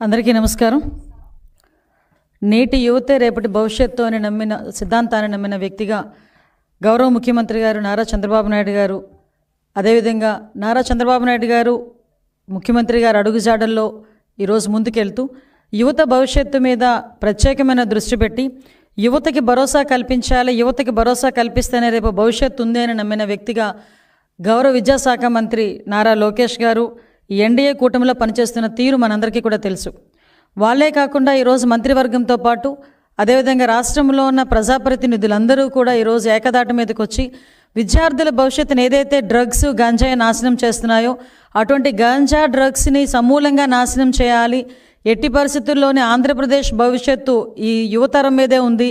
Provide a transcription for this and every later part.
అందరికీ నమస్కారం. నేటి యువతే రేపటి భవిష్యత్తు అని నమ్మిన సిద్ధాంతాన్ని నమ్మిన వ్యక్తిగా గౌరవ ముఖ్యమంత్రి గారు నారా చంద్రబాబు నాయుడు గారు అదేవిధంగా నారా చంద్రబాబు నాయుడు గారు ముఖ్యమంత్రి గారు అడుగుజాడల్లో ఈరోజు ముందుకెళ్తూ యువత భవిష్యత్తు మీద ప్రత్యేకమైన దృష్టి పెట్టి యువతకి భరోసా కల్పించాలి యువతకి భరోసా కల్పిస్తేనే రేపు భవిష్యత్తు ఉంది అని నమ్మిన వ్యక్తిగా గౌరవ విద్యాశాఖ మంత్రి నారా లోకేష్ గారు ఎన్డీఏ కూటమిలో పనిచేస్తున్న తీరు మనందరికీ కూడా తెలుసు. వాళ్ళే కాకుండా ఈరోజు మంత్రివర్గంతో పాటు అదేవిధంగా రాష్ట్రంలో ఉన్న ప్రజాప్రతినిధులందరూ కూడా ఈరోజు ఏకదాటి మీదకి వచ్చి విద్యార్థుల భవిష్యత్తును ఏదైతే డ్రగ్స్ గంజాయి నాశనం చేస్తున్నాయో అటువంటి గంజా డ్రగ్స్ని సమూలంగా నాశనం చేయాలి. ఎట్టి పరిస్థితుల్లోనే ఆంధ్రప్రదేశ్ భవిష్యత్తు ఈ యువతరం మీదే ఉంది.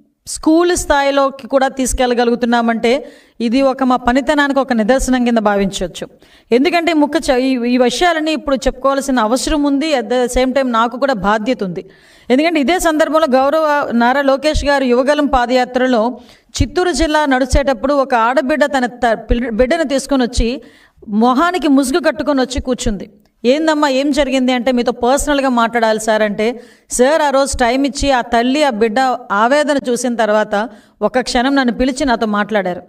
స్కూల్ స్థాయిలోకి కూడా తీసుకెళ్ళగలుగుతున్నామంటే ఇది ఒక మా పనితనానికి ఒక నిదర్శనం కింద భావించవచ్చు. ఎందుకంటే ముఖ్య ఈ- విషయాలని ఇప్పుడు చెప్పుకోవాల్సిన అవసరం ఉంది అట్ ద సేమ్ టైం నాకు కూడా బాధ్యత ఉంది. ఎందుకంటే ఇదే సందర్భంలో గౌరవ నారా లోకేష్ గారు యువగలం పాదయాత్రలో చిత్తూరు జిల్లా నడిచేటప్పుడు ఒక ఆడబిడ్డ తన త- బిడ్డను తీసుకొని వచ్చి మొహానికి ముసుగు కట్టుకొని వచ్చి కూర్చుంది. ఏందమ్మా ఏం జరిగింది అంటే మీతో పర్సనల్గా మాట్లాడాలి సార్ అంటే సార్ ఆ రోజు టైం ఇచ్చి ఆ తల్లి ఆ బిడ్డ ఆవేదన చూసిన తర్వాత ఒక క్షణం నన్ను పిలిచి నాతో మాట్లాడారు.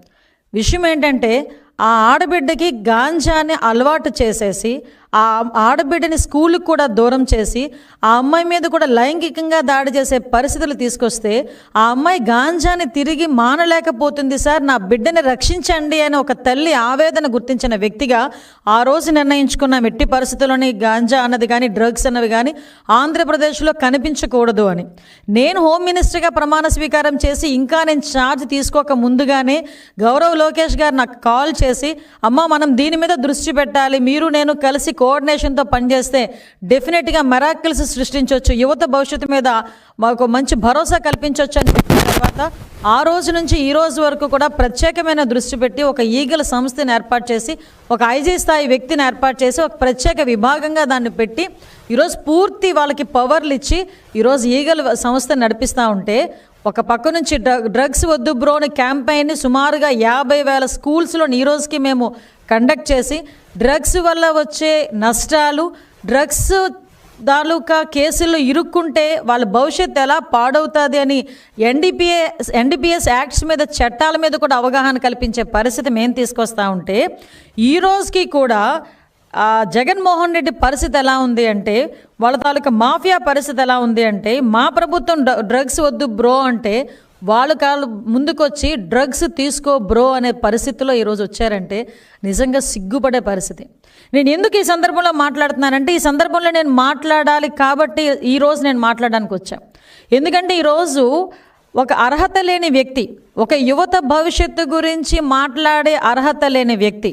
విషయం ఏంటంటే ఆ ఆడబిడ్డకి గాంజాని అలవాటు చేసేసి ఆ ఆడబిడ్డని స్కూల్కి కూడా దూరం చేసి ఆ అమ్మాయి మీద కూడా లైంగికంగా దాడి చేసే పరిస్థితులు తీసుకొస్తే ఆ అమ్మాయి గాంజాని తిరిగి మానలేకపోతుంది సార్ నా బిడ్డని రక్షించండి అని ఒక తల్లి ఆవేదన గుర్తించిన వ్యక్తిగా ఆ రోజు నిర్ణయించుకున్నాం ఎట్టి పరిస్థితుల్లోని గాంజా అన్నది కానీ డ్రగ్స్ అన్నవి కానీ ఆంధ్రప్రదేశ్లో కనిపించకూడదు అని. నేను హోమ్ మినిస్టర్గా ప్రమాణ స్వీకారం చేసి ఇంకా నేను ఛార్జ్ తీసుకోక ముందుగానే గౌరవ్ లోకేష్ గారు నాకు కాల్ చేసి అమ్మ మనం దీని మీద దృష్టి పెట్టాలి మీరు నేను కలిసి కోఆర్డినేషన్తో పనిచేస్తే డెఫినెట్గా మెరాకిల్స్ సృష్టించవచ్చు. యువత భవిష్యత్తు మీద మాకు మంచి భరోసా కల్పించవచ్చు అని చెప్పిన తర్వాత ఆ రోజు నుంచి ఈ రోజు వరకు కూడా ప్రత్యేకమైన దృష్టి పెట్టి ఒక ఈగల సంస్థని ఏర్పాటు చేసి ఒక ఐజీ స్థాయి వ్యక్తిని ఏర్పాటు చేసి ఒక ప్రత్యేక విభాగంగా దాన్ని పెట్టి ఈరోజు పూర్తి వాళ్ళకి పవర్లు ఇచ్చి ఈరోజు ఈగల సంస్థ నడిపిస్తూ ఉంటే ఒక పక్క నుంచి డ్రగ్ డ్రగ్స్ వద్దు బ్రో అని క్యాంపెయిన్ని సుమారుగా యాభై వేల స్కూల్స్లో ఈ రోజుకి మేము కండక్ట్ చేసి డ్రగ్స్ వల్ల వచ్చే నష్టాలు డ్రగ్స్ తాలూకా కేసుల్లో ఇరుక్కుంటే వాళ్ళ భవిష్యత్తు ఎలా పాడవుతుంది అని ఎన్డీపీఏ ఎన్డీపీఎస్ యాక్ట్స్ మీద చట్టాల మీద కూడా అవగాహన కల్పించే పరిస్థితి మేము తీసుకొస్తా ఉంటే ఈ రోజుకి కూడా జగన్మోహన్ రెడ్డి పరిస్థితి ఎలా ఉంది అంటే వాళ్ళ తాలూకా మాఫియా పరిస్థితి ఎలా ఉంది అంటే మా ప్రభుత్వం డ్రగ్స్ వద్దు బ్రో అంటే వాళ్ళు కాళ్ళు ముందుకొచ్చి డ్రగ్స్ తీసుకో బ్రో అనే పరిస్థితిలో ఈరోజు వచ్చారంటే నిజంగా సిగ్గుపడే పరిస్థితి. నేను ఎందుకు ఈ సందర్భంలో మాట్లాడుతున్నానంటే ఈ సందర్భంలో నేను మాట్లాడాలి కాబట్టి ఈరోజు నేను మాట్లాడడానికి వచ్చాను ఎందుకంటే ఈరోజు ఒక అర్హత లేని వ్యక్తి ఒక యువత భవిష్యత్తు గురించి మాట్లాడే అర్హత లేని వ్యక్తి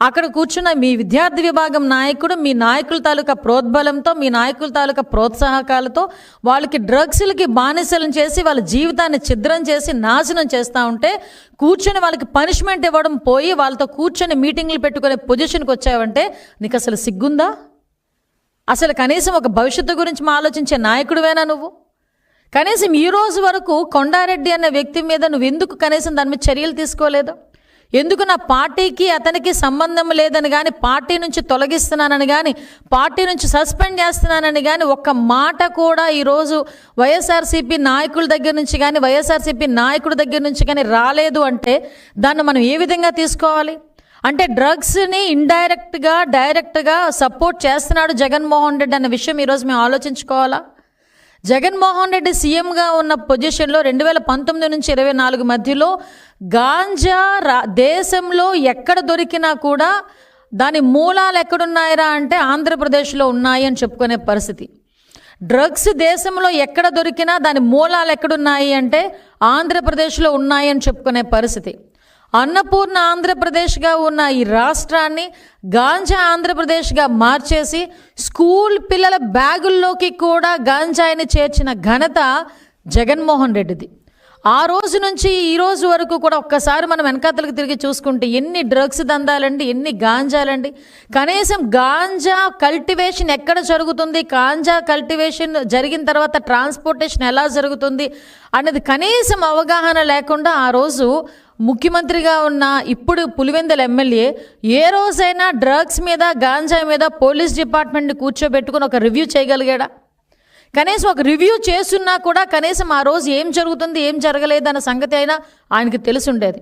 అక్కడ కూర్చున్న మీ విద్యార్థి విభాగం నాయకుడు మీ నాయకుల తాలూకా ప్రోద్బలంతో మీ నాయకుల తాలూకా ప్రోత్సాహకాలతో వాళ్ళకి డ్రగ్స్లకి బానిసలను చేసి వాళ్ళ జీవితాన్ని ఛిద్రం చేసి నాశనం చేస్తూ ఉంటే కూర్చొని వాళ్ళకి పనిష్మెంట్ ఇవ్వడం పోయి వాళ్ళతో కూర్చొని మీటింగ్లు పెట్టుకునే పొజిషన్కి వచ్చావంటే నీకు అసలు సిగ్గుందా? అసలు కనీసం ఒక భవిష్యత్తు గురించి మా ఆలోచించే నాయకుడివేనా నువ్వు? కనీసం ఈ రోజు వరకు కొండారెడ్డి అనే వ్యక్తి మీద నువ్వు ఎందుకు కనీసం దాని మీద చర్యలు తీసుకోలేదు? ఎందుకు నా పార్టీకి అతనికి సంబంధం లేదని కానీ పార్టీ నుంచి తొలగిస్తున్నానని కానీ పార్టీ నుంచి సస్పెండ్ చేస్తున్నానని కానీ ఒక్క మాట కూడా ఈరోజు వైఎస్ఆర్సీపీ నాయకుల దగ్గర నుంచి కానీ వైఎస్ఆర్సీపీ నాయకుడి దగ్గర నుంచి కానీ రాలేదు అంటే దాన్ని మనం ఏ విధంగా తీసుకోవాలి? అంటే డ్రగ్స్ని ఇండైరెక్ట్గా డైరెక్ట్గా సపోర్ట్ చేస్తున్నాడు జగన్మోహన్ రెడ్డి అన్న విషయం ఈరోజు మేము ఆలోచించుకోవాలా? జగన్మోహన్ రెడ్డి సీఎంగా ఉన్న పొజిషన్లో రెండు వేల పంతొమ్మిది నుంచి ఇరవై నాలుగు మధ్యలో గాంజా రా దేశంలో ఎక్కడ దొరికినా కూడా దాని మూలాలు ఎక్కడున్నాయిరా అంటే ఆంధ్రప్రదేశ్లో ఉన్నాయి అని చెప్పుకునే పరిస్థితి. డ్రగ్స్ దేశంలో ఎక్కడ దొరికినా దాని మూలాలు ఎక్కడున్నాయి అంటే ఆంధ్రప్రదేశ్లో ఉన్నాయి అని చెప్పుకునే పరిస్థితి. అన్నపూర్ణ ఆంధ్రప్రదేశ్గా ఉన్న ఈ రాష్ట్రాన్ని గాంజా ఆంధ్రప్రదేశ్గా మార్చేసి స్కూల్ పిల్లల బ్యాగుల్లోకి కూడా గాంజాయిని చేర్చిన ఘనత జగన్మోహన్ రెడ్డిది. ఆ రోజు నుంచి ఈ రోజు వరకు కూడా ఒక్కసారి మనం వెనకాతలకు తిరిగి చూసుకుంటే ఎన్ని డ్రగ్స్ దందాలండి ఎన్ని గాంజాలండి. కనీసం గాంజా కల్టివేషన్ ఎక్కడ జరుగుతుంది గాంజా కల్టివేషన్ జరిగిన తర్వాత ట్రాన్స్పోర్టేషన్ ఎలా జరుగుతుంది అనేది కనీసం అవగాహన లేకుండా ఆ రోజు ముఖ్యమంత్రిగా ఉన్న ఇప్పుడు పులివెందుల ఎమ్మెల్యే ఏ రోజైనా డ్రగ్స్ మీద గాంజా మీద పోలీస్ డిపార్ట్మెంట్ని కూర్చోబెట్టుకుని ఒక రివ్యూ చేయగలిగాడా? కనీసం ఒక రివ్యూ చేస్తున్నా కూడా కనీసం ఆ రోజు ఏం జరుగుతుంది ఏం జరగలేదు అన్న సంగతి అయినా ఆయనకి తెలుసుండేది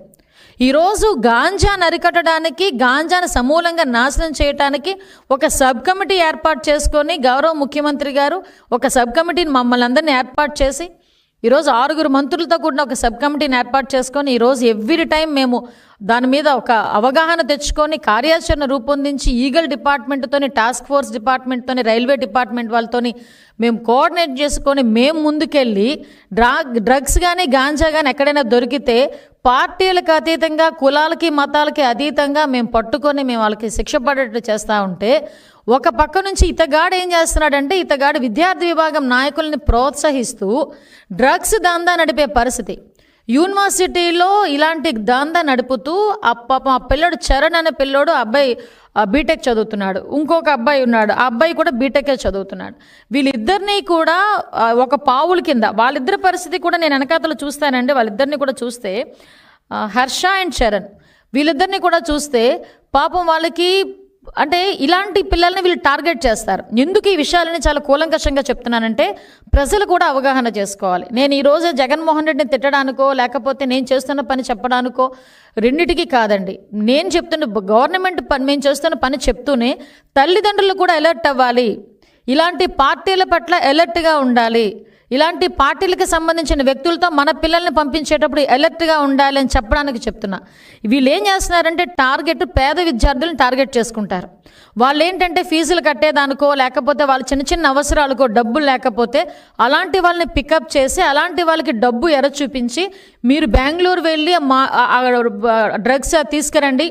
ఈరోజు గాంజాను అరికట్టడానికి గాంజాను సమూలంగా నాశనం చేయడానికి ఒక సబ్ కమిటీ ఏర్పాటు చేసుకొని గౌరవ ముఖ్యమంత్రి గారు ఒక సబ్ కమిటీని మమ్మల్ని అందరినీ ఏర్పాటు చేసి ఈరోజు ఆరుగురు మంత్రులతో కూడిన ఒక సబ్ కమిటీని ఏర్పాటు చేసుకొని ఈరోజు ఎవ్రీ టైం మేము దాని మీద ఒక అవగాహన తెచ్చుకొని కార్యాచరణ రూపొందించి ఈగల్ డిపార్ట్మెంట్తోని టాస్క్ ఫోర్స్ డిపార్ట్మెంట్తోని రైల్వే డిపార్ట్మెంట్ వాళ్ళతోని మేము కోఆర్డినేట్ చేసుకొని మేము ముందుకెళ్ళి డ్రా డ్రగ్స్ కానీ గాంజా కానీ ఎక్కడైనా దొరికితే పార్టీలకు అతీతంగా కులాలకి మతాలకి అతీతంగా మేము పట్టుకొని మేము వాళ్ళకి శిక్ష పడేట్టు చేస్తూ ఉంటే ఒక పక్క నుంచి ఇతగాడు ఏం చేస్తున్నాడంటే ఇతగాడు విద్యార్థి విభాగం నాయకుల్ని ప్రోత్సహిస్తూ డ్రగ్స్ దందా నడిపే పరిస్థితి. యూనివర్సిటీలో ఇలాంటి దందా నడుపుతూ ఆ పాపం ఆ పిల్లడు చరణ్ అనే పిల్లోడు ఆ అబ్బాయి బీటెక్ చదువుతున్నాడు. ఇంకొక అబ్బాయి ఉన్నాడు. ఆ అబ్బాయి కూడా బీటెకే చదువుతున్నాడు. వీళ్ళిద్దరినీ కూడా ఒక పావుల కింద వాళ్ళిద్దరి పరిస్థితి కూడా నేను వెనకాతలు చూస్తానండి. వాళ్ళిద్దరిని కూడా చూస్తే హర్ష అండ్ చరణ్. వీళ్ళిద్దరిని కూడా చూస్తే పాపం వాళ్ళకి అంటే ఇలాంటి పిల్లల్ని వీళ్ళు టార్గెట్ చేస్తారు. ఎందుకు ఈ విషయాలని చాలా కూలంకషంగా చెప్తున్నానంటే ప్రజలు కూడా అవగాహన చేసుకోవాలి. నేను ఈరోజు జగన్మోహన్ రెడ్డిని తిట్టడానికో లేకపోతే నేను చేస్తున్న పని చెప్పడానికో రెండిటికి కాదండి. నేను చెప్తున్న గవర్నమెంట్ పని మేము చేస్తున్న పని చెప్తూనే తల్లిదండ్రులు కూడా అలర్ట్ అవ్వాలి. ఇలాంటి పార్టీల పట్ల అలర్ట్గా ఉండాలి. ఇలాంటి పార్టీలకు సంబంధించిన వ్యక్తులతో మన పిల్లల్ని పంపించేటప్పుడు ఎలర్ట్గా ఉండాలి అని చెప్పడానికి చెప్తున్నా. వీళ్ళు ఏం చేస్తున్నారంటే టార్గెట్ పేద విద్యార్థులను టార్గెట్ చేసుకుంటారు. వాళ్ళు ఏంటంటే ఫీజులు కట్టేదానికో లేకపోతే వాళ్ళ చిన్న చిన్న అవసరాలకో డబ్బులు లేకపోతే అలాంటి వాళ్ళని పికప్ చేసి అలాంటి వాళ్ళకి డబ్బు ఎర చూపించి మీరు బెంగళూరు వెళ్ళి మా డ్రగ్స్ తీసుకురండి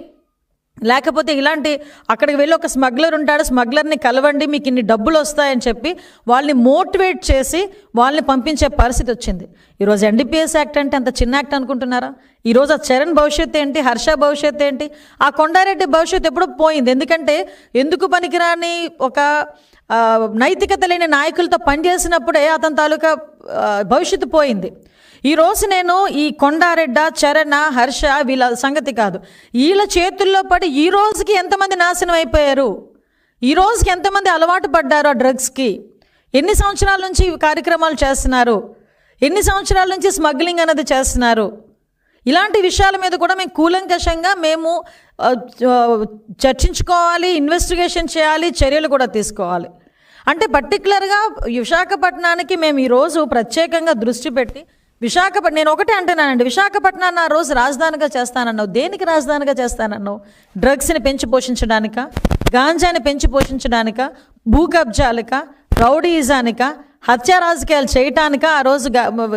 లేకపోతే ఇలాంటి అక్కడికి వెళ్ళి ఒక స్మగ్లర్ ఉంటాడు స్మగ్లర్ని కలవండి మీకు ఇన్ని డబ్బులు వస్తాయని చెప్పి వాళ్ళని మోటివేట్ చేసి వాళ్ళని పంపించే పరిస్థితి వచ్చింది. ఈరోజు ఎన్డీపీఎస్ యాక్ట్ అంటే అంత చిన్న యాక్ట్ అనుకుంటున్నారా? ఈరోజు ఆ చరణ్ భవిష్యత్ ఏంటి హర్ష భవిష్యత్ ఏంటి? ఆ కొండారెడ్డి భవిష్యత్తు ఎప్పుడో పోయింది. ఎందుకంటే ఎందుకు పనికిరాని ఒక నైతికత లేని నాయకులతో పనిచేసినప్పుడే అతని తాలూకా భవిష్యత్తు పోయింది. ఈ రోజు నేను ఈ కొండారెడ్డ చరణ హర్ష వీళ్ళ సంగతి కాదు. వీళ్ళ చేతుల్లో పడి ఈ రోజుకి ఎంతమంది నాశనం అయిపోయారు? ఈ రోజుకి ఎంతమంది అలవాటు పడ్డారు ఆ డ్రగ్స్కి? ఎన్ని సంవత్సరాల నుంచి కార్యక్రమాలు చేస్తున్నారు? ఎన్ని సంవత్సరాల నుంచి స్మగ్లింగ్ అనేది చేస్తున్నారు? ఇలాంటి విషయాల మీద కూడా మేము కూలంకషంగా మేము చర్చించుకోవాలి ఇన్వెస్టిగేషన్ చేయాలి చర్యలు కూడా తీసుకోవాలి. అంటే పర్టికులర్గా విశాఖపట్నానికి మేము ఈరోజు ప్రత్యేకంగా దృష్టి పెట్టి విశాఖపట్నం నేను ఒకటే అంటున్నానండి విశాఖపట్నాన్ని ఆ రోజు రాజధానిగా చేస్తానన్నావు. దేనికి రాజధానిగా చేస్తానన్నావు? డ్రగ్స్ని పెంచి పోషించడానిక? గాంజాని పెంచి పోషించడానిక? భూ కబ్జాలక రౌడీయిజానిక? హత్య రాజకీయాలు చేయటానిక ఆ రోజు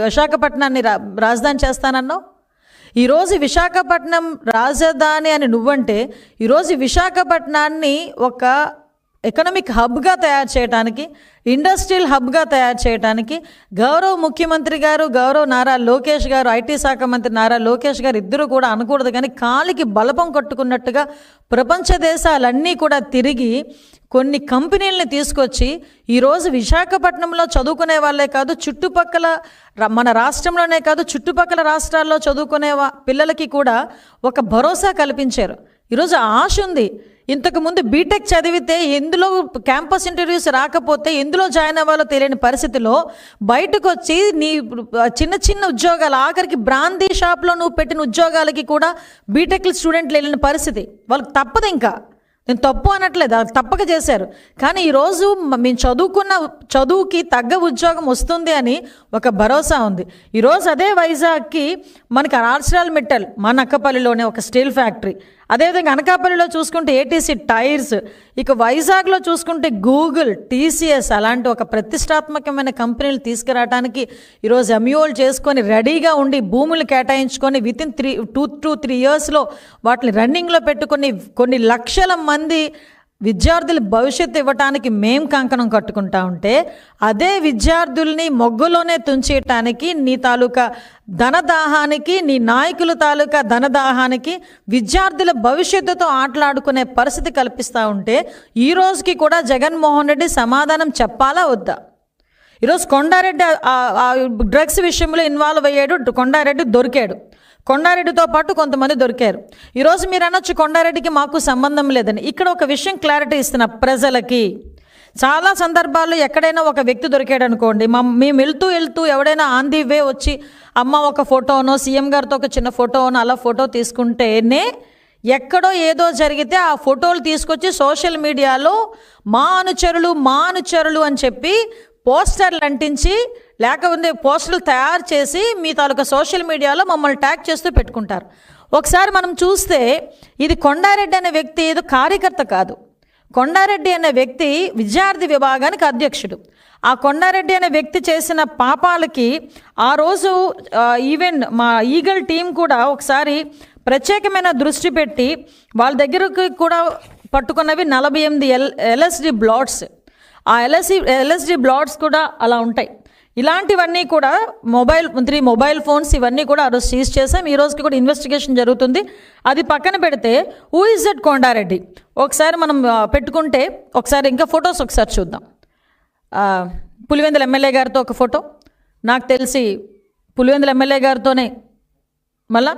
విశాఖపట్నాన్ని రా రాజధాని చేస్తానన్నావు? ఈరోజు విశాఖపట్నం రాజధాని అని నువ్వంటే ఈరోజు విశాఖపట్నాన్ని ఒక ఎకనామిక్ హబ్గా తయారు చేయడానికి ఇండస్ట్రియల్ హబ్గా తయారు చేయడానికి గౌరవ ముఖ్యమంత్రి గారు గౌరవ నారా లోకేష్ గారు ఐటీ శాఖ మంత్రి నారా లోకేష్ గారు ఇద్దరు కూడా అనకూడదు. కానీ కాలికి బలపం కట్టుకున్నట్టుగా ప్రపంచ దేశాలన్నీ కూడా తిరిగి కొన్ని కంపెనీలని తీసుకొచ్చి ఈరోజు విశాఖపట్నంలో చదువుకునే వాళ్ళే కాదు చుట్టుపక్కల మన రాష్ట్రంలోనే కాదు చుట్టుపక్కల రాష్ట్రాల్లో చదువుకునే పిల్లలకి కూడా ఒక భరోసా కల్పించారు. ఈరోజు ఆశ ఉంది. ఇంతకుముందు బీటెక్ చదివితే ఎందులో క్యాంపస్ ఇంటర్వ్యూస్ రాకపోతే ఎందులో జాయిన్ అవ్వాలో తెలియని పరిస్థితిలో బయటకు వచ్చి నీ చిన్న చిన్న ఉద్యోగాలు ఆఖరికి బ్రాందీ షాప్లో నువ్వు పెట్టిన ఉద్యోగాలకి కూడా బీటెక్ స్టూడెంట్లు వెళ్ళిన పరిస్థితి. వాళ్ళకి తప్పదు ఇంకా. నేను తప్పు అనట్లేదు అది తప్పక చేశారు. కానీ ఈరోజు మేము చదువుకున్న చదువుకి తగ్గ ఉద్యోగం వస్తుంది అని ఒక భరోసా ఉంది. ఈరోజు అదే వైజాగ్కి మనకి రాష్ట్రాల మిట్టల్ మన నక్కపల్లిలోనే ఒక స్టీల్ ఫ్యాక్టరీ. అదేవిధంగా అనకాపల్లిలో చూసుకుంటే ఏటీసీ టైర్స్ ఇక వైజాగ్లో చూసుకుంటే గూగుల్ టీసీఎస్ అలాంటి ఒక ప్రతిష్టాత్మకమైన కంపెనీలు తీసుకురావడానికి ఈరోజు ఎంయూఎల్ చేసుకొని రెడీగా ఉండి భూములు కేటాయించుకొని with in three two two three ఇయర్స్లో వాటిని రన్నింగ్లో పెట్టుకొని కొన్ని లక్షల మంది విద్యార్థుల భవిష్యత్తు ఇవ్వటానికి మేం కంకణం కట్టుకుంటా ఉంటే అదే విద్యార్థుల్ని మొగ్గులోనే తుంచేయటానికి నీ తాలూకా ధనదాహానికి నీ నాయకుల తాలూకా ధనదాహానికి విద్యార్థుల భవిష్యత్తుతో ఆటలాడుకునే పరిస్థితి కల్పిస్తూ ఉంటే ఈ రోజుకి కూడా జగన్మోహన్ రెడ్డి సమాధానం చెప్పాలా వద్దా? ఈరోజు కొండారెడ్డి డ్రగ్స్ విషయంలో ఇన్వాల్వ్ అయ్యాడు కొండారెడ్డి దొరికాడు. కొండారెడ్డితో పాటు కొంతమంది దొరికారు. ఈరోజు మీరు అనొచ్చు కొండారెడ్డికి మాకు సంబంధం లేదని. ఇక్కడ ఒక విషయం క్లారిటీ ఇస్తున్నా ప్రజలకి. చాలా సందర్భాల్లో ఎక్కడైనా ఒక వ్యక్తి దొరికాడు అనుకోండి. మా మేము వెళ్తూ వెళ్తూ ఎవడైనా ఆన్ ది వే వచ్చి అమ్మ ఒక ఫోటోనో సీఎం గారితో ఒక చిన్న ఫోటోనో అలా ఫోటో తీసుకుంటేనే ఎక్కడో ఏదో జరిగితే ఆ ఫోటోలు తీసుకొచ్చి సోషల్ మీడియాలో మా అనుచరులు మా అనుచరులు అని చెప్పి పోస్టర్లు అంటించి లేకపోతే పోస్టర్లు తయారు చేసి మీ తాలూకా సోషల్ మీడియాలో మమ్మల్ని ట్యాగ్ చేస్తూ పెట్టుకుంటారు. ఒకసారి మనం చూస్తే ఇది కొండారెడ్డి అనే వ్యక్తి ఏదో కార్యకర్త కాదు. కొండారెడ్డి అనే వ్యక్తి విద్యార్థి విభాగానికి అధ్యక్షుడు. ఆ కొండారెడ్డి అనే వ్యక్తి చేసిన పాపాలకి ఆ రోజు ఈవెన్ మా ఈగల్ టీం కూడా ఒకసారి ప్రత్యేకమైన దృష్టి పెట్టి వాళ్ళ దగ్గరకు కూడా పట్టుకున్నవి నలభై ఎనిమిది ఎల్ ఎల్ఎస్డి బ్లాట్స్. ఆ ఎల్ఎస్సి ఎల్ఎస్డి బ్లాట్స్ కూడా అలా ఉంటాయి. ఇలాంటివన్నీ కూడా మొబైల్ త్రీ మొబైల్ ఫోన్స్ ఇవన్నీ కూడా ఆ రోజు సీజ్ చేసాం ఈ రోజుకి కూడా ఇన్వెస్టిగేషన్ జరుగుతుంది. అది పక్కన పెడితే హూ ఇస్ దట్ కొండారెడ్డి? ఒకసారి మనం పెట్టుకుంటే ఒకసారి ఇంకా ఫొటోస్ ఒకసారి చూద్దాం. పులివెందుల ఎమ్మెల్యే గారితో ఒక ఫోటో. నాకు తెలిసి పులివెందుల ఎమ్మెల్యే గారితోనే మళ్ళా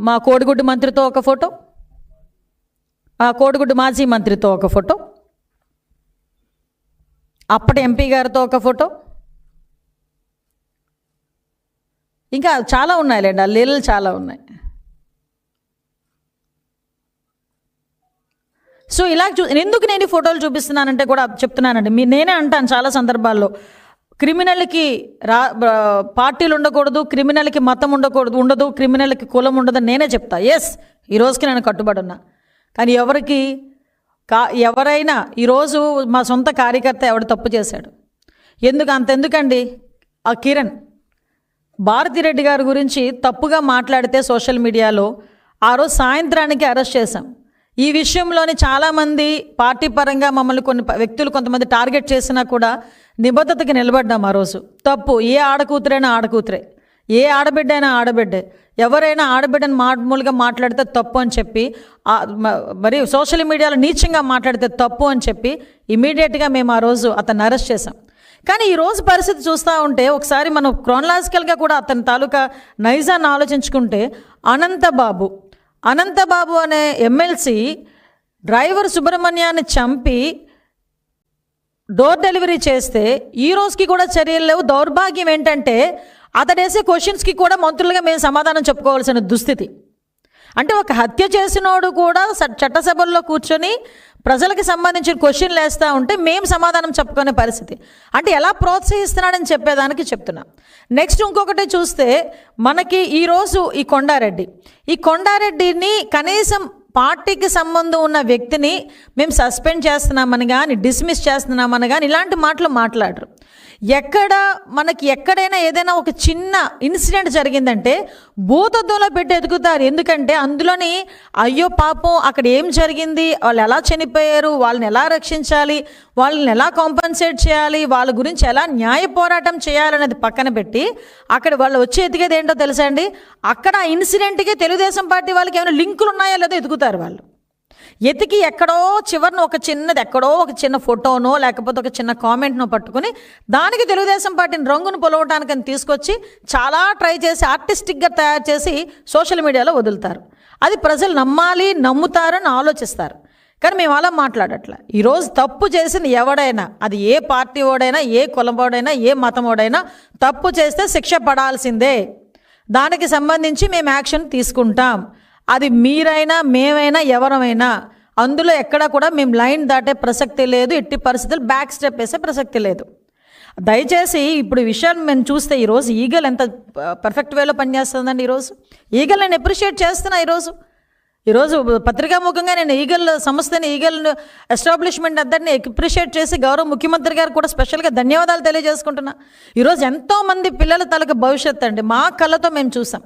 మా కోడిగుడ్డు మంత్రితో ఒక ఫోటో. ఆ కోడిగుడ్డు మాజీ మంత్రితో ఒక ఫోటో. అప్పటి ఎంపీ గారితో ఒక ఫోటో. ఇంకా చాలా ఉన్నాయిలేండి ఆ లీలలు చాలా ఉన్నాయి. సో ఇలా చూ ఎందుకు నేను ఈ ఫోటోలు చూపిస్తున్నానంటే కూడా చెప్తున్నానండి. మీ నేనే అంటాను చాలా సందర్భాల్లో. క్రిమినల్కి రా పార్టీలు ఉండకూడదు క్రిమినల్కి మతం ఉండకూడదు ఉండదు క్రిమినల్కి కులం ఉండదు నేనే చెప్తా. ఎస్ ఈ రోజుకి నేను కట్టుబడి ఉన్నా. కానీ ఎవరికి కా ఎవరైనా ఈరోజు మా సొంత కార్యకర్త ఎవడు తప్పు చేశాడు? ఎందుకు అంతెందుకండి? ఆ కిరణ్. భారతిరెడ్డి గారి గురించి తప్పుగా మాట్లాడితే సోషల్ మీడియాలో ఆ రోజు సాయంత్రానికి అరెస్ట్ చేశాం. ఈ విషయంలోని చాలామంది పార్టీ పరంగా మమ్మల్ని కొన్ని వ్యక్తులు కొంతమంది టార్గెట్ చేసినా కూడా నిబద్ధతకి నిలబడ్డాం ఆ రోజు. తప్పు ఏ ఆడకూతురైనా ఆడకూతురే. ఏ ఆడబిడ్డ అయినా ఆడబిడ్డే. ఎవరైనా ఆడబిడ్డని మామూలుగా మాట్లాడితే తప్పు అని చెప్పి మరి సోషల్ మీడియాలో నీచంగా మాట్లాడితే తప్పు అని చెప్పి ఇమీడియట్గా మేము ఆ రోజు అతన్ని అరెస్ట్ చేశాం. కానీ ఈ రోజు పరిస్థితి చూస్తూ ఉంటే ఒకసారి మనం క్రోనలాజికల్గా కూడా అతని తాలూకా నైజాన్ని ఆలోచించుకుంటే అనంతబాబు అనంతబాబు అనే ఎమ్మెల్సీ డ్రైవర్ సుబ్రహ్మణ్యాన్ని చంపి డోర్ డెలివరీ చేస్తే ఈ రోజుకి కూడా చర్యలు లేవు. దౌర్భాగ్యం ఏంటంటే అతడేసే క్వశ్చన్స్కి కూడా మంత్రులుగా మేము సమాధానం చెప్పుకోవాల్సిన దుస్థితి. అంటే ఒక హత్య చేసినోడు కూడా చట్టసభల్లో కూర్చొని ప్రజలకు సంబంధించిన క్వశ్చన్లు వేస్తూ ఉంటే మేము సమాధానం చెప్పుకునే పరిస్థితి. అంటే ఎలా ప్రోత్సహిస్తున్నాడని చెప్పేదానికి చెప్తున్నా. నెక్స్ట్ ఇంకొకటి చూస్తే మనకి ఈరోజు ఈ కొండారెడ్డి. ఈ కొండారెడ్డిని కనీసం పార్టీకి సంబంధం ఉన్న వ్యక్తిని మేము సస్పెండ్ చేస్తున్నామని కానీ డిస్మిస్ చేస్తున్నామని కానీ ఇలాంటి మాటలు మాట్లాడరు. ఎక్కడ మనకి ఎక్కడైనా ఏదైనా ఒక చిన్న ఇన్సిడెంట్ జరిగిందంటే భూతద్దంలో పెట్టి ఎదుగుతారు. ఎందుకంటే అందులోని అయ్యో పాపం అక్కడ ఏం జరిగింది? వాళ్ళు ఎలా చనిపోయారు? వాళ్ళని ఎలా రక్షించాలి? వాళ్ళని ఎలా కాంపన్సేట్ చేయాలి? వాళ్ళ గురించి ఎలా న్యాయ పోరాటం చేయాలనేది పక్కన పెట్టి అక్కడ వాళ్ళు వచ్చి ఎదిగేది ఏంటో తెలుసా అండి? అక్కడ ఆ ఇన్సిడెంట్కి తెలుగుదేశం పార్టీ వాళ్ళకి ఏమైనా లింకులు ఉన్నాయో? లేదో ఎదుగుతారు వాళ్ళు. ఎతికి ఎక్కడో చివరిన ఒక చిన్నది ఎక్కడో ఒక చిన్న ఫోటోనో లేకపోతే ఒక చిన్న కామెంట్నో పట్టుకుని దానికి తెలుగుదేశం పార్టీని రంగును పొలవటానికని తీసుకొచ్చి చాలా ట్రై చేసి ఆర్టిస్టిక్గా తయారు చేసి సోషల్ మీడియాలో వదులుతారు. అది ప్రజలు నమ్మాలి నమ్ముతారని ఆలోచిస్తారు. కానీ మేము అలా మాట్లాడట్లా. ఈరోజు తప్పు చేసిన ఎవడైనా అది ఏ పార్టీ ఓడైనా ఏ కులమోడైనా ఏ మతమోడైనా తప్పు చేస్తే శిక్ష పడాల్సిందే. దానికి సంబంధించి మేము యాక్షన్ తీసుకుంటాం. అది మీరైనా మేమైనా ఎవరమైనా అందులో ఎక్కడ కూడా మేము లైన్ దాటే ప్రసక్తి లేదు ఎట్టి పరిస్థితులు బ్యాక్ స్టెప్ వేసే ప్రసక్తి లేదు. దయచేసి ఇప్పుడు విషయాన్ని మేము చూస్తే ఈరోజు ఈగల్ ఎంత పర్ఫెక్ట్ వేలో పనిచేస్తుందండి ఈరోజు? ఈగల్ నేను అప్రిషియేట్ చేస్తున్నా ఈరోజు. ఈరోజు పత్రికాముఖంగా నేను ఈగల్ సంస్థని ఈగల్ ఎస్టాబ్లిష్మెంట్ అందరినీ అప్రిషియేట్ చేసి గౌరవ ముఖ్యమంత్రి గారు కూడా స్పెషల్గా ధన్యవాదాలు తెలియజేసుకుంటున్నా. ఈరోజు ఎంతోమంది పిల్లల తలకు భవిష్యత్తు అండి మా కళ్ళతో మేము చూసాం.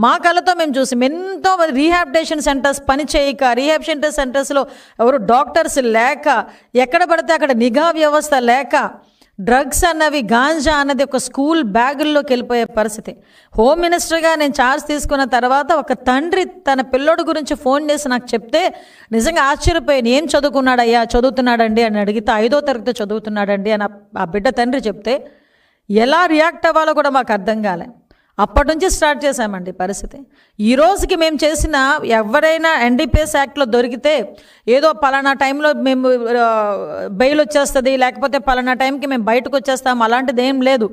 మా కళ్ళతో మేము చూసాం. ఎంతో రీహాబిటేషన్ సెంటర్స్ పని చేయక రీహాబిటేషన్ సెంటర్స్లో ఎవరు డాక్టర్స్ లేక ఎక్కడ పడితే అక్కడ నిఘా వ్యవస్థ లేక డ్రగ్స్ అన్నవి గాంజా అన్నది ఒక స్కూల్ బ్యాగుల్లోకి వెళ్ళిపోయే పరిస్థితి. హోమ్ మినిస్టర్గా నేను ఛార్జ్ తీసుకున్న తర్వాత ఒక తండ్రి తన పిల్లోడు గురించి ఫోన్ చేసి నాకు చెప్తే నిజంగా ఆశ్చర్యపోయాను. ఏం చదువుకున్నాడయ్యా చదువుతున్నాడండి? అని అడిగితే ఐదో తరగతి చదువుతున్నాడండి? అని ఆ- ఆ బిడ్డ తండ్రి చెప్తే ఎలా రియాక్ట్ అవ్వాలో కూడా మాకు అర్థం కాలే. అప్పటి నుంచి స్టార్ట్ చేశామండి పరిస్థితి. ఈ రోజుకి మేము చేసిన ఎవరైనా ఎన్డీపీఎస్ యాక్ట్లో దొరికితే ఏదో పలానా టైంలో మేము బెయిల్ వచ్చేస్తుంది లేకపోతే పలానా టైంకి మేము బయటకు వచ్చేస్తాం అలాంటిది ఏం లేదు.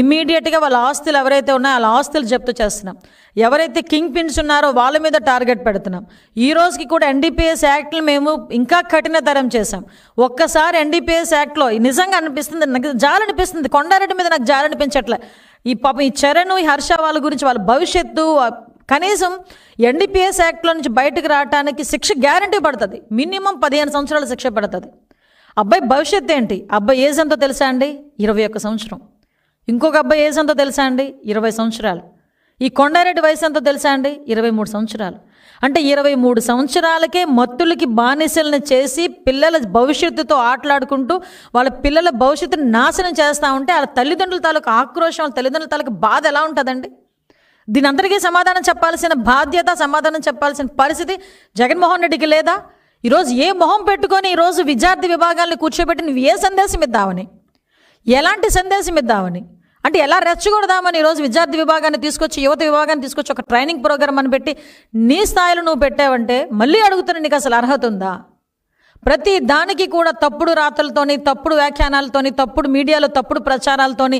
ఇమీడియట్గా వాళ్ళ ఆస్తులు ఎవరైతే ఉన్నాయో వాళ్ళ ఆస్తులు జప్తు చేస్తున్నాం. ఎవరైతే కింగ్ పిన్స్ ఉన్నారో వాళ్ళ మీద టార్గెట్ పెడుతున్నాం. ఈ రోజుకి కూడా ఎన్డీపీఎస్ యాక్ట్లు మేము ఇంకా కఠినతరం చేశాం. ఒక్కసారి ఎన్డీపీఎస్ యాక్ట్లో నిజంగా అనిపిస్తుంది నాకు జాలనిపిస్తుంది కొండారెడ్డి మీద నాకు జాలనిపించట్లే. ఈ పాపం ఈ చరణ్ ఈ హర్ష వాళ్ళ గురించి వాళ్ళ భవిష్యత్తు కనీసం ఎన్డీపీఎస్ యాక్ట్లో నుంచి బయటకు రావడానికి శిక్ష గ్యారంటీ పడుతుంది. మినిమం పదిహేను సంవత్సరాల శిక్ష పడుతుంది. అబ్బాయి భవిష్యత్తు ఏంటి? అబ్బాయి ఏజ్ ఎంతో తెలుసా అండి? ఇరవై ఒక్క సంవత్సరం. ఇంకొక అబ్బాయి ఏజ్ ఎంతో తెలుసా అండి? ఇరవై సంవత్సరాలు. ఈ కొండారెడ్డి వయసు ఎంతో తెలుసా అండి? ఇరవై మూడు సంవత్సరాలు. అంటే ఇరవై మూడు సంవత్సరాలకే మత్తులకి బానిసలను చేసి పిల్లల భవిష్యత్తుతో ఆటలాడుకుంటూ వాళ్ళ పిల్లల భవిష్యత్తుని నాశనం చేస్తూ ఉంటే వాళ్ళ తల్లిదండ్రుల తాలూకు ఆక్రోషం వాళ్ళ తల్లిదండ్రుల తాలూకు బాధ ఎలా ఉంటుందండి? దీని అందరికీ సమాధానం చెప్పాల్సిన బాధ్యత సమాధానం చెప్పాల్సిన పరిస్థితి జగన్మోహన్ రెడ్డికి లేదా? ఈరోజు ఏ మొహం పెట్టుకొని ఈరోజు విద్యార్థి విభాగాల్ని కూర్చోబెట్టి నువ్వు ఏ సందేశం ఇద్దామని ఎలాంటి సందేశం ఇద్దామని అంటే ఎలా రెచ్చగొడదామని ఈరోజు విద్యార్థి విభాగాన్ని తీసుకొచ్చి యువత విభాగాన్ని తీసుకొచ్చి ఒక ట్రైనింగ్ ప్రోగ్రామ్ అని పెట్టి నీ స్థాయిలో నువ్వు పెట్టావంటే మళ్ళీ అడుగుతున్నా నీకు అసలు అర్హత ఉందా? ప్రతి దానికి కూడా తప్పుడు రాతలతోని తప్పుడు వ్యాఖ్యానాలతోని తప్పుడు మీడియాలో తప్పుడు ప్రచారాలతోని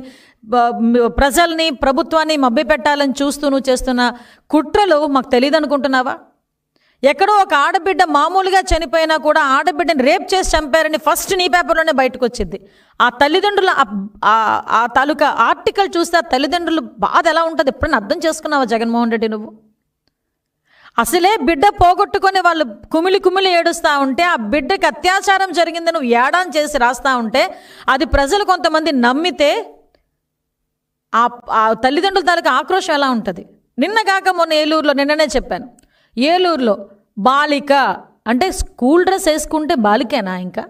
ప్రజల్ని ప్రభుత్వాన్ని మభ్యపెట్టాలని చూస్తూ నువ్వు చేస్తున్న కుట్రలు మాకు తెలియదు అనుకుంటున్నావా ఎక్కడో ఒక ఆడబిడ్డ మామూలుగా చనిపోయినా కూడా ఆడబిడ్డని రేప్ చేసి చంపారని ఫస్ట్ నీ పేపర్లోనే బయటకు వచ్చింది ఆ తల్లిదండ్రుల ఆ- తాలూకా ఆర్టికల్ చూస్తే ఆ తల్లిదండ్రులు బాధ ఎలా ఉంటుంది? ఎప్పుడైనా అర్థం చేసుకున్నావా జగన్మోహన్ రెడ్డి నువ్వు? అసలే బిడ్డ పోగొట్టుకొని వాళ్ళు కుమిలి కుమిలి ఏడుస్తూ ఉంటే ఆ బిడ్డకి అత్యాచారం జరిగిందని నువ్వు ఏడాన్ చేసి రాస్తా ఉంటే అది ప్రజలు కొంతమంది నమ్మితే ఆ ఆ తల్లిదండ్రుల తాలూకా ఆక్రోషం ఎలా ఉంటుంది? నిన్న కాక మొన్న ఏలూరులో నిన్ననే చెప్పాను. ఏలూరులో బాలిక అంటే స్కూల్ డ్రెస్ వేసుకుంటే బాలికేనా ఇంకా?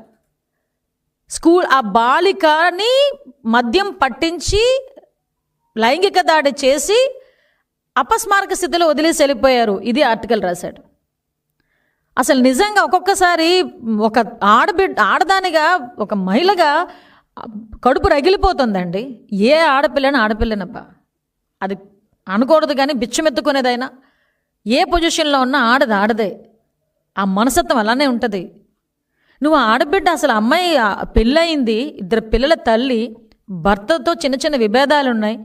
స్కూల్ ఆ బాలికని మద్యం పట్టించి లైంగిక దాడి చేసి అపస్మారక స్థితిలో వదిలేసి వెళ్ళిపోయారు. ఇది ఆర్టికల్ రాశాడు. అసలు నిజంగా ఒక్కొక్కసారి ఒక ఆడబిడ్డ ఆడదానిగా ఒక మహిళగా కడుపు రగిలిపోతుందండి. ఏ ఆడపిల్లని ఆడపిల్లనబ్బా అది అనకూడదు కానీ బిచ్చమెత్తుకునేదైనా. ఏ పొజిషన్లో ఉన్నా ఆడది ఆడదే. ఆ మనసత్వం అలానే ఉంటుంది. నువ్వు ఆడబిడ్డ అసలు అమ్మాయి పెళ్ళయింది ఇద్దరు పిల్లల తల్లి భర్తతో చిన్న చిన్న విభేదాలు ఉన్నాయి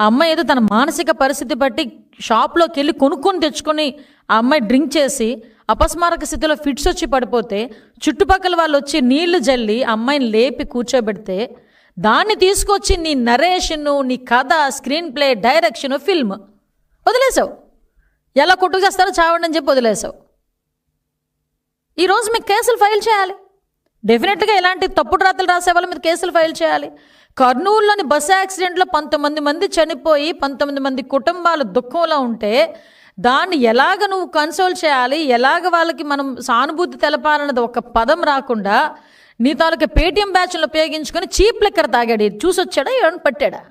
ఆ అమ్మాయి ఏదో తన మానసిక పరిస్థితి బట్టి షాప్లోకి వెళ్ళి కొనుక్కొని తెచ్చుకొని ఆ అమ్మాయి డ్రింక్ చేసి అపస్మారక స్థితిలో ఫిట్స్ వచ్చి పడిపోతే చుట్టుపక్కల వాళ్ళు వచ్చి నీళ్ళు జల్లి అమ్మాయిని లేపి కూర్చోబెడితే దాన్ని తీసుకొచ్చి నీ నరేషను నీ కథ స్క్రీన్ ప్లే డైరెక్షన్ ఫిల్మ్ వదిలేసావు. ఎలా కొట్టుకు చేస్తారో చావండి అని చెప్పి వదిలేసావు. ఈరోజు మీకు కేసులు ఫైల్ చేయాలి. డెఫినెట్గా ఇలాంటి తప్పుడు రాతలు రాసే వాళ్ళ మీద కేసులు ఫైల్ చేయాలి. కర్నూలులోని బస్సు యాక్సిడెంట్లో పంతొమ్మిది మంది చనిపోయి పంతొమ్మిది మంది కుటుంబాలు దుఃఖంలో ఉంటే దాన్ని ఎలాగ నువ్వు కన్సోల్ చేయాలి? ఎలాగ వాళ్ళకి మనం సానుభూతి తెలపాలన్నది ఒక పదం రాకుండా నీ తాలూకు పేటీఎం బ్యాచ్లు ఉపయోగించుకొని చీప్ లెక్కర తాగాడు. చూసొచ్చాడా? వచ్చాడా పట్టాడా?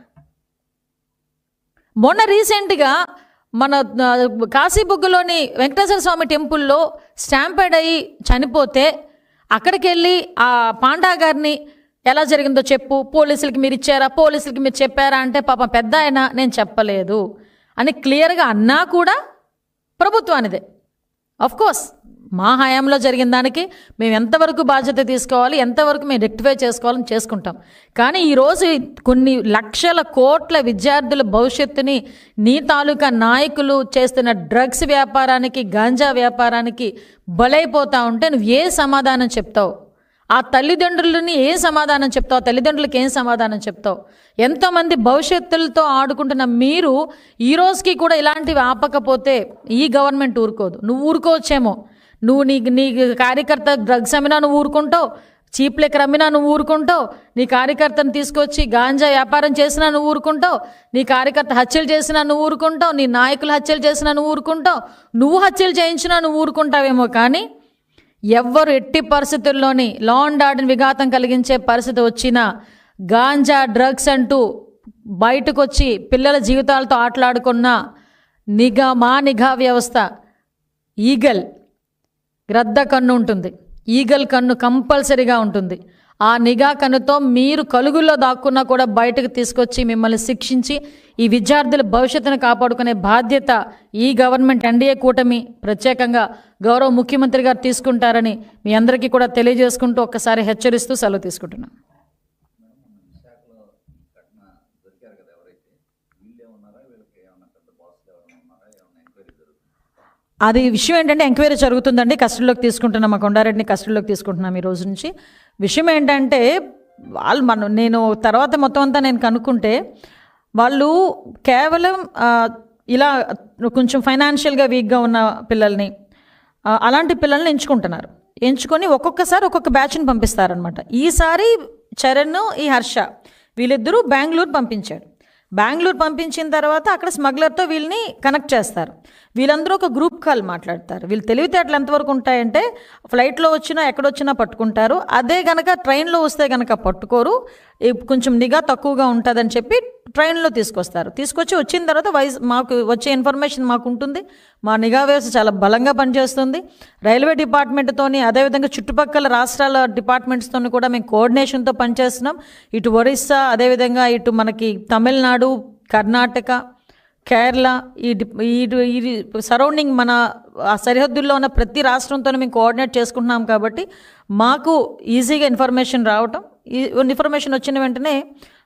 మొన్న రీసెంట్గా మన ఆ, కాశీబుగ్గలోని వెంకటేశ్వర స్వామి టెంపుల్లో స్టాంపైడ్ అయ్యి చనిపోతే అక్కడికి వెళ్ళి ఆ పాండా గారిని ఎలా జరిగిందో చెప్పు. పోలీసులకి మీరు ఇచ్చారా? పోలీసులకి మీరు చెప్పారా అంటే పాపం పెద్ద ఆయన నేను చెప్పలేదు అని క్లియర్గా అన్నా కూడా ప్రభుత్వానిదే. కోర్స్ మా హయాంలో జరిగిన దానికి మేము ఎంతవరకు బాధ్యత తీసుకోవాలి ఎంతవరకు మేము రెక్టిఫై చేసుకోవాలని చేసుకుంటాం. కానీ ఈరోజు కొన్ని లక్షల కోట్ల విద్యార్థుల భవిష్యత్తుని నీ తాలూకా నాయకులు చేస్తున్న డ్రగ్స్ వ్యాపారానికి గాంజా వ్యాపారానికి బలైపోతా ఉంటే నువ్వు ఏ సమాధానం చెప్తావు? ఆ తల్లిదండ్రులని ఏ సమాధానం చెప్తావు? తల్లిదండ్రులకి ఏం సమాధానం చెప్తావు? ఎంతోమంది భవిష్యత్తులతో ఆడుకుంటున్న మీరు ఈ రోజుకి కూడా ఇలాంటివి ఆపకపోతే ఈ గవర్నమెంట్ ఊరుకోదు. నువ్వు ఊరుకోవచ్చేమో. నువ్వు నీ నీ కార్యకర్త డ్రగ్స్ అమ్మినా నువ్వు ఊరుకుంటావు. చీప్ లెక్కర్ అమ్మినా నువ్వు ఊరుకుంటావు. నీ కార్యకర్తను తీసుకొచ్చి గాంజా వ్యాపారం చేసినా నువ్వు ఊరుకుంటావు. నీ కార్యకర్త హత్యలు చేసినా నువ్వు ఊరుకుంటావు. నీ నాయకులు హత్యలు చేసినా నువ్వు ఊరుకుంటావు. నువ్వు హత్యలు చేయించినా నువ్వు ఊరుకుంటావేమో కానీ ఎవ్వరు ఎట్టి పరిస్థితుల్లోని లా అండ్ ఆర్డర్ విఘాతం కలిగించే పరిస్థితి వచ్చినా గాంజా డ్రగ్స్ అంటూ బయటకు వచ్చి పిల్లల జీవితాలతో ఆటలాడుకున్న నిఘా మా నిఘా వ్యవస్థ ఈగల్. గ్రద్ద కన్ను ఉంటుంది. ఈగల్ కన్ను కంపల్సరీగా ఉంటుంది. ఆ నిఘా కన్నుతో మీరు కలుగుల్లో దాక్కున్నా కూడా బయటకు తీసుకొచ్చి మిమ్మల్ని శిక్షించి ఈ విద్యార్థుల భవిష్యత్తును కాపాడుకునే బాధ్యత ఈ గవర్నమెంట్ ఎన్డీఏ కూటమి ప్రత్యేకంగా గౌరవ ముఖ్యమంత్రి గారు తీసుకుంటారని మీ అందరికీ కూడా తెలియజేసుకుంటూ ఒక్కసారి హెచ్చరిస్తూ సెలవు తీసుకుంటున్నాను అది విషయం ఏంటంటే ఎంక్వైరీ జరుగుతుందండి. కస్టడీలోకి తీసుకుంటున్నాం మా కొండారెడ్డిని కస్టడీలోకి తీసుకుంటున్నాం ఈ రోజు నుంచి. విషయం ఏంటంటే వాళ్ళు మనం నేను తర్వాత మొత్తం అంతా నేను కనుక్కుంటే వాళ్ళు కేవలం ఇలా కొంచెం ఫైనాన్షియల్గా వీక్గా ఉన్న పిల్లల్ని అలాంటి పిల్లల్ని ఎంచుకుంటున్నారు. ఎంచుకొని ఒక్కొక్కసారి ఒక్కొక్క బ్యాచ్ని పంపిస్తారనమాట ఈసారి చరణ్ ఈ హర్ష వీళ్ళిద్దరూ బెంగళూరు పంపించాడు బెంగళూరు పంపించిన తర్వాత అక్కడ స్మగ్లర్తో వీళ్ళని కనెక్ట్ చేస్తారు. వీళ్ళందరూ ఒక గ్రూప్ కాల్ మాట్లాడతారు. వీళ్ళు తెలివితేటలు ఎంతవరకు ఉంటాయంటే ఫ్లైట్లో వచ్చినా ఎక్కడొచ్చినా పట్టుకుంటారు. అదే గనక ట్రైన్లో వస్తే గనక పట్టుకోరు. కొంచెం నిఘా తక్కువగా ఉంటుందని చెప్పి ట్రైన్లో తీసుకొస్తారు. తీసుకొచ్చి వచ్చిన తర్వాత వైజ్ మాకు వచ్చే ఇన్ఫర్మేషన్ మాకు ఉంటుంది మా నిఘా వ్యవస్థ చాలా బలంగా పనిచేస్తుంది. రైల్వే డిపార్ట్మెంట్తోని అదేవిధంగా చుట్టుపక్కల రాష్ట్రాల డిపార్ట్మెంట్స్తో కూడా మేము కోఆర్డినేషన్తో పనిచేస్తున్నాం. ఇటు ఒరిస్సా అదేవిధంగా ఇటు మనకి తమిళనాడు కర్ణాటక కేరళ ఈ ఈ సరౌండింగ్ మన ఆ సరిహద్దుల్లో ఉన్న ప్రతి రాష్ట్రంతో మేము కోఆర్డినేట్ చేసుకుంటున్నాం కాబట్టి మాకు ఈజీగా ఇన్ఫర్మేషన్ రావటం. ఈ ఇన్ఫర్మేషన్ వచ్చిన వెంటనే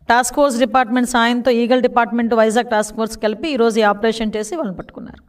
టాస్క్ ఫోర్స్ డిపార్ట్మెంట్ సాయంతో EAGLE department Vizag task force కలిపి ఈరోజు ఈ ఆపరేషన్ చేసి వాళ్ళని పట్టుకున్నారు.